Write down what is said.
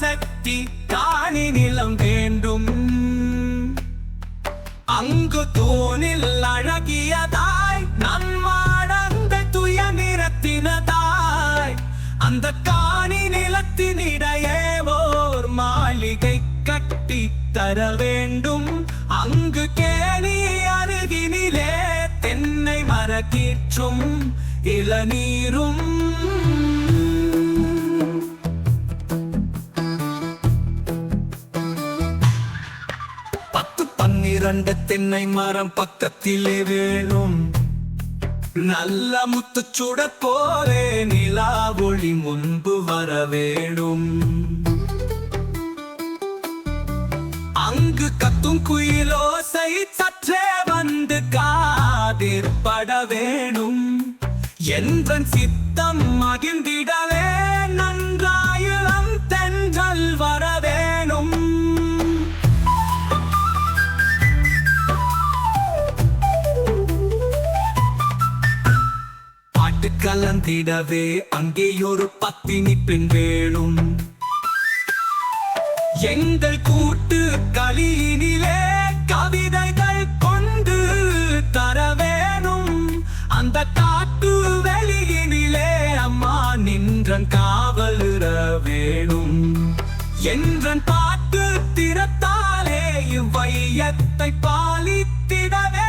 சக்தி காணி நிலம் வேண்டும். அங்கு தூணில் அழகியதாய் நன்மாடந்த துய நிறத்தினதாய் அந்த காணி நிலத்தினிடையே ஓர் மாளிகை கட்டி தர வேண்டும். அங்கு கேணி அருகினிலே தென்னை மரக்கீற்றும் இளநீரும். பத்து தென்னை மரம் பக்கத்திலே வேணும். நல்ல முத்து சுட போரே நிலா ஒளி முன்பு வர வேணும் அங்கு கத்தும் குயிலோசை சற்றே வந்து காதிற்பட வேணும். என்றன் சித்தம் மகிழ்ந்திடவே நன்றாயிரம் கலந்திடவே அங்கே ஒரு பத்தினி பெண் வேணும். எங்கள் கூட்டு களியினிலே கவிதைகள் கொண்டு தர வேணும். அந்த காட்டு வெளியினிலே அம்மா நின்றன் காவலுற வேணும். என்றன் பாட்டு திறத்தாலே இவ்வையத்தை பாலித்திடவே